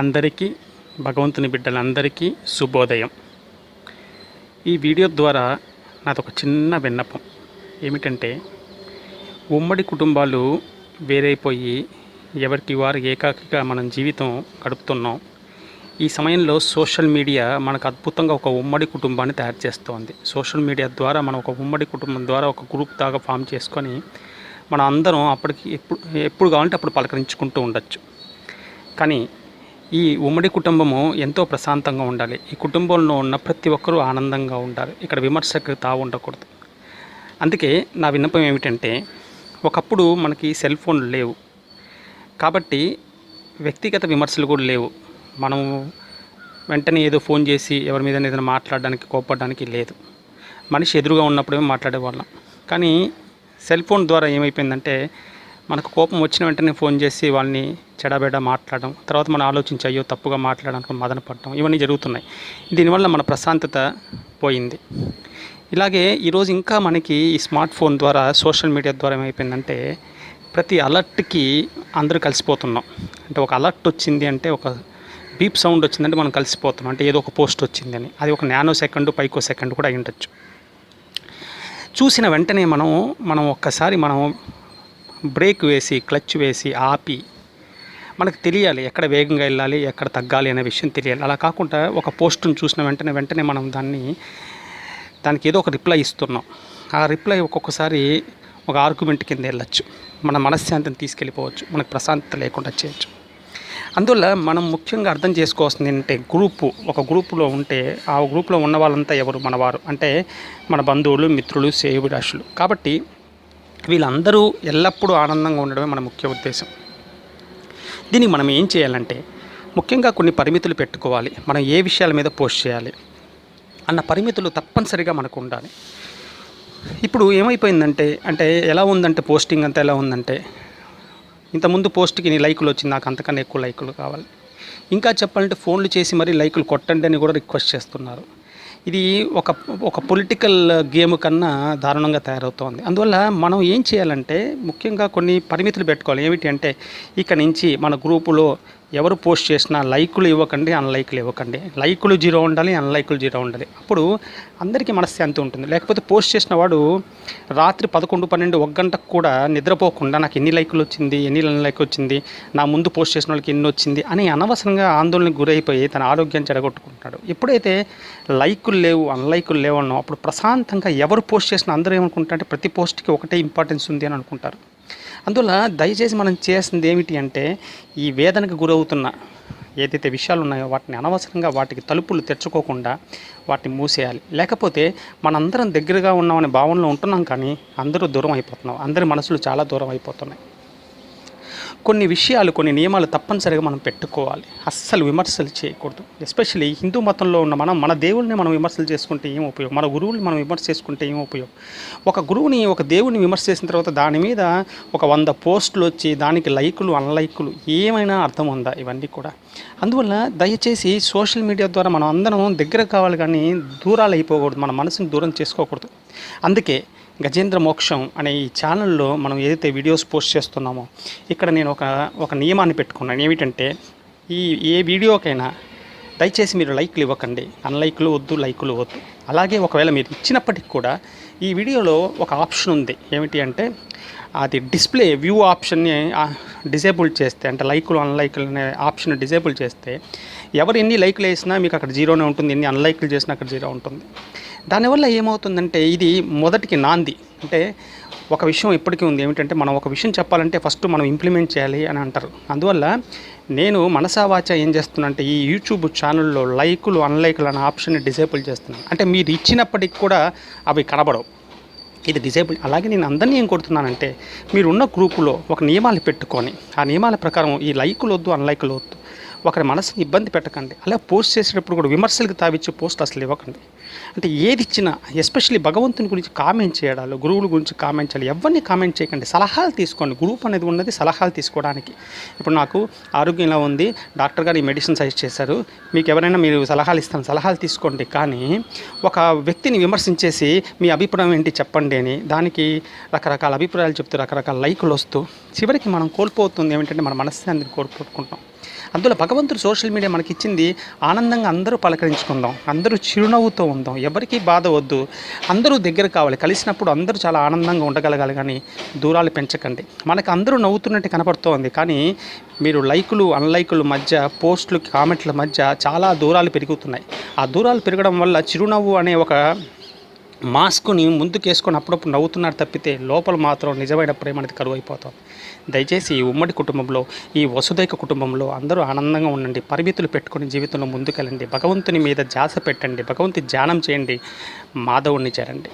అందరికీ భగవంతుని బిడ్డలందరికీ శుభోదయం. ఈ వీడియో ద్వారా నాదొక చిన్న విన్నపం. ఏమిటంటే ఉమ్మడి కుటుంబాలు వేరైపోయి ఎవరికి వారు ఏకాకిగా మనం జీవితం గడుపుతున్నాం. ఈ సమయంలో సోషల్ మీడియా మనకు అద్భుతంగా ఒక ఉమ్మడి కుటుంబాన్ని తయారు చేస్తోంది. సోషల్ మీడియా ద్వారా మనం ఒక ఉమ్మడి కుటుంబం ద్వారా ఒక గ్రూప్ దాకా ఫామ్ చేసుకొని మనం అందరం అప్పటికి ఎప్పుడు ఎప్పుడు కావాలంటే అప్పుడు పలకరించుకుంటూ ఉండొచ్చు. కానీ ఈ ఉమ్మడి కుటుంబము ఎంతో ప్రశాంతంగా ఉండాలి. ఈ కుటుంబంలో ఉన్న ప్రతి ఒక్కరూ ఆనందంగా ఉండాలి ఇక్కడ విమర్శకు తావు ఉండకూడదు. అందుకే నా విన్నపం ఏమిటంటే ఒకప్పుడు మనకి సెల్ ఫోన్లు లేవు. కాబట్టి వ్యక్తిగత విమర్శలు కూడా లేవు. మనం వెంటనే ఏదో ఫోన్ చేసి ఎవరి మీద ఏదైనా మాట్లాడడానికి కోపడడానికి లేదు. మనిషి ఎదురుగా ఉన్నప్పుడే మాట్లాడేవాళ్ళం. కానీ సెల్ ఫోన్ ద్వారా ఏమైపోయిందంటే మనకు కోపం వచ్చిన వెంటనే ఫోన్ చేసి వాళ్ళని చెడబెడ మాట్లాడడం తర్వాత మనం ఆలోచించి అయ్యో తప్పుగా మాట్లాడడానికి మదన పడడం ఇవన్నీ జరుగుతున్నాయి. దీనివల్ల మన ప్రశాంతత పోయింది. ఇలాగే ఈరోజు ఇంకా మనకి ఈ స్మార్ట్ ఫోన్ ద్వారా సోషల్ మీడియా ద్వారా ఏమైపోయిందంటే ప్రతి అలర్ట్కి అందరూ కలిసిపోతున్నాం. అంటే ఒక అలర్ట్ వచ్చింది అంటే ఒక బీప్ సౌండ్ వచ్చిందంటే మనం కలిసిపోతున్నాం. అంటే ఏదో ఒక పోస్ట్ వచ్చిందని అది ఒక నానో సెకండ్ పైకో సెకండ్ కూడా అయి ఉండొచ్చు చూసిన వెంటనే మనం మనం ఒక్కసారి మనం బ్రేక్ వేసి క్లచ్ వేసి ఆపి. మనకు తెలియాలి ఎక్కడ వేగంగా వెళ్ళాలి ఎక్కడ తగ్గాలి అనే విషయం తెలియాలి. అలా కాకుండా ఒక పోస్టును చూసిన వెంటనే వెంటనే మనం దాన్ని దానికి ఏదో ఒక రిప్లై ఇస్తున్నాం. ఆ రిప్లై ఒక్కొక్కసారి ఒక ఆర్గ్యుమెంట్ కింద వెళ్ళచ్చు. మన మనశ్శాంతిని తీసుకెళ్ళిపోవచ్చు. మనకు ప్రశాంతత లేకుండా చేయొచ్చు. అందువల్ల మనం ముఖ్యంగా అర్థం చేసుకోవాల్సింది ఏంటంటే గ్రూపు. ఒక గ్రూపులో ఉంటే ఆ గ్రూప్లో ఉన్న వాళ్ళంతా ఎవరు? మనవారు. అంటే మన బంధువులు మిత్రులు సేవిడాషులు కాబట్టి వీళ్ళందరూ ఎల్లప్పుడూ ఆనందంగా ఉండడమే మన ముఖ్య ఉద్దేశం. దీనికి మనం ఏం చేయాలంటే ముఖ్యంగా కొన్ని పరిమితులు పెట్టుకోవాలి. మనం ఏ విషయాల మీద పోస్ట్ చేయాలి అన్న పరిమితులు తప్పనిసరిగా మనకు ఉండాలి. ఇప్పుడు ఏమైపోయిందంటే అంటే ఎలా ఉందంటే పోస్టింగ్ అంతా ఎలా ఉందంటే ఇంతకుముందు పోస్ట్కి నీ లైకులు వచ్చింది నాకు అంతకన్నా ఎక్కువ లైకులు కావాలి. ఇంకా చెప్పాలంటే ఫోన్లు చేసి మరీ లైకులు కొట్టండి అని కూడా రిక్వెస్ట్ చేస్తున్నారు. ఇది ఒక ఒక పొలిటికల్ గేమ్ కన్నా దారుణంగా తయారవుతోంది. అందువల్ల మనం ఏం చేయాలంటే ముఖ్యంగా కొన్ని పరిమితులు పెట్టుకోవాలి. ఏమిటి అంటే ఇక నుంచి మన గ్రూపులో ఎవరు పోస్ట్ చేసినా లైకులు ఇవ్వకండి అన్లైకులు ఇవ్వకండి. లైకులు జీరో ఉండాలి అన్లైకులు జీరో ఉండాలి. అప్పుడు అందరికీ మనశ్శాంతి ఉంటుంది. లేకపోతే పోస్ట్ చేసిన వాడు రాత్రి పదకొండు పన్నెండు ఒక గంటకు కూడా నిద్రపోకుండా నాకు ఎన్ని లైకులు వచ్చింది ఎన్ని లైక్ వచ్చింది నా ముందు పోస్ట్ చేసిన వాళ్ళకి ఎన్ని వచ్చింది అని అనవసరంగా ఆందోళనకు గురైపోయి తన ఆరోగ్యాన్ని చెడగొట్టుకుంటున్నాడు. ఎప్పుడైతే లైకులు లేవు అన్లైకులు లేవు అన్నో అప్పుడు ప్రశాంతంగా ఎవరు పోస్ట్ చేసినా అందరూ ఏమనుకుంటారంటే ప్రతి పోస్ట్కి ఒకటే ఇంపార్టెన్స్ ఉంది అని అనుకుంటారు. అందువల్ల దయచేసి మనం చేసింది ఏమిటి అంటే ఈ వేదనకు గురవుతున్న ఏదైతే విషయాలు ఉన్నాయో వాటిని అనవసరంగా వాటికి తలుపులు తెచ్చుకోకుండా వాటిని మూసేయాలి. లేకపోతే మనందరం దగ్గరగా ఉన్నామనే భావనలో ఉంటున్నాం కానీ అందరూ దూరం అయిపోతున్నాం. అందరి మనసులు చాలా దూరం అయిపోతున్నాయి. కొన్ని విషయాలు కొన్ని నియమాలు తప్పనిసరిగా మనం పెట్టుకోవాలి. అస్సలు విమర్శలు చేయకూడదు. ఎస్పెషల్లీ హిందూ మతంలో ఉన్న మనం మన దేవుల్ని మనం విమర్శలు చేసుకుంటే ఏం ఉపయోగం? మన గురువుని మనం విమర్శ చేసుకుంటే ఏం ఉపయోగం? ఒక గురువుని ఒక దేవుని విమర్శ చేసిన తర్వాత దాని మీద ఒక వంద పోస్టులు వచ్చి దానికి లైకులు అన్లైకులు ఏమైనా అర్థం ఉందా? ఇవన్నీ కూడా. అందువల్ల దయచేసి సోషల్ మీడియా ద్వారా మనం అందరం దగ్గర కావాలి కానీ దూరాలు అయిపోకూడదు. మన మనసుని దూరం చేసుకోకూడదు. అందుకే గజేంద్ర మోక్షం అనే ఈ ఛానల్లో మనం ఏదైతే వీడియోస్ పోస్ట్ చేస్తున్నామో ఇక్కడ నేను ఒక ఒక నియమాన్ని పెట్టుకున్నాను. ఏమిటంటే ఈ ఏ వీడియోకైనా దయచేసి మీరు లైక్లు ఇవ్వకండి. అన్లైక్లు వద్దు లైకులు వద్దు. అలాగే ఒకవేళ మీరు ఇచ్చినప్పటికి కూడా ఈ వీడియోలో ఒక ఆప్షన్ ఉంది. ఏమిటి అంటే అది డిస్ప్లే వ్యూ ఆప్షన్ని డిజేబుల్ చేస్తే అంటే లైకులు అన్లైకులు అనే ఆప్షన్ డిజేబుల్ చేస్తే ఎవరు ఎన్ని లైక్లు వేసినా మీకు అక్కడ జీరోనే ఉంటుంది ఎన్ని అన్లైక్లు చేసినా అక్కడ జీరో ఉంటుంది. దానివల్ల ఏమవుతుందంటే ఇది మొదటికి నాంది. అంటే ఒక విషయం ఇప్పటికీ ఉంది. ఏమిటంటే మనం ఒక విషయం చెప్పాలంటే ఫస్ట్ మనం ఇంప్లిమెంట్ చేయాలి అని అంటారు. అందువల్ల నేను మనసావాచ ఏం చేస్తున్నానంటే ఈ యూట్యూబ్ ఛానల్లో లైకులు అన్లైకులు అనే ఆప్షన్ని డిసేబుల్ చేస్తున్నాను. అంటే మీరు ఇచ్చినప్పటికి కూడా అవి కనబడవు. ఇది డిసేబుల్. అలాగే నేను అందరినీ ఏం కొడుతున్నానంటే మీరు ఉన్న గ్రూపులో ఒక నియమాలు పెట్టుకొని ఆ నియమాల ప్రకారం ఈ లైకులు వద్దు అన్లైకులు వద్దు. ఒకరి మనసుని ఇబ్బంది పెట్టకండి. అలా పోస్ట్ చేసేటప్పుడు కూడా విమర్శలకు తావిచ్చే పోస్ట్ అసలు ఇవ్వకండి. అంటే ఏది ఇచ్చినా ఎస్పెషల్లీ భగవంతుని గురించి కామెంట్ చేయడాలు గురువుల గురించి కామెంట్ చేయాలి ఎవరిని కామెంట్ చేయకండి. సలహాలు తీసుకోండి. గ్రూప్ అనేది ఉన్నది సలహాలు తీసుకోవడానికి. ఇప్పుడు నాకు ఆరోగ్యం ఇలా ఉంది. డాక్టర్ గారు ఈ మెడిసిన్ సజెస్ట్ చేశారు. మీకు ఎవరైనా మీరు సలహాలు ఇస్తాను సలహాలు తీసుకోండి. కానీ ఒక వ్యక్తిని విమర్శించేసి మీ అభిప్రాయం ఏంటి చెప్పండి అని దానికి రకరకాల అభిప్రాయాలు చెప్తూ రకరకాల లైకులు వస్తూ చివరికి మనం కోల్పోతుంది ఏమిటంటే మన మనశ్శాంతిని కోల్పోట్టుకుంటాం అందులో భగవంతుడు సోషల్ మీడియా మనకి ఇచ్చింది ఆనందంగా అందరూ పలకరించుకుందాం అందరూ చిరునవ్వుతో ఉందాం ఎవరికీ బాధ వద్దు అందరూ దగ్గర కావాలి కలిసినప్పుడు అందరూ చాలా ఆనందంగా ఉండగలగాలి కానీ దూరాలు పెంచకండి. మనకు అందరూ నవ్వుతున్నట్టు కనపడుతోంది కానీ మీరు లైకులు అన్లైకుల మధ్య పోస్టులు కామెంట్ల మధ్య చాలా దూరాలు పెరుగుతున్నాయి. ఆ దూరాలు పెరగడం వల్ల చిరునవ్వు అనే ఒక మాస్క్ని ముందుకేసుకొని అప్పుడప్పుడు నవ్వుతున్నారు తప్పితే లోపల మాత్రం నిజమైన ప్రేమ అనేది కరువు అయిపోతుంది దయచేసి ఈ ఉమ్మడి కుటుంబంలో ఈ వసుదైక కుటుంబంలో అందరూ ఆనందంగా ఉండండి పరిమితులు పెట్టుకొని జీవితంలో ముందుకెళ్ళండి భగవంతుని మీద జాస పెట్టండి భగవంతుని ధ్యానం చేయండి మాధవుణ్ణి చేరండి.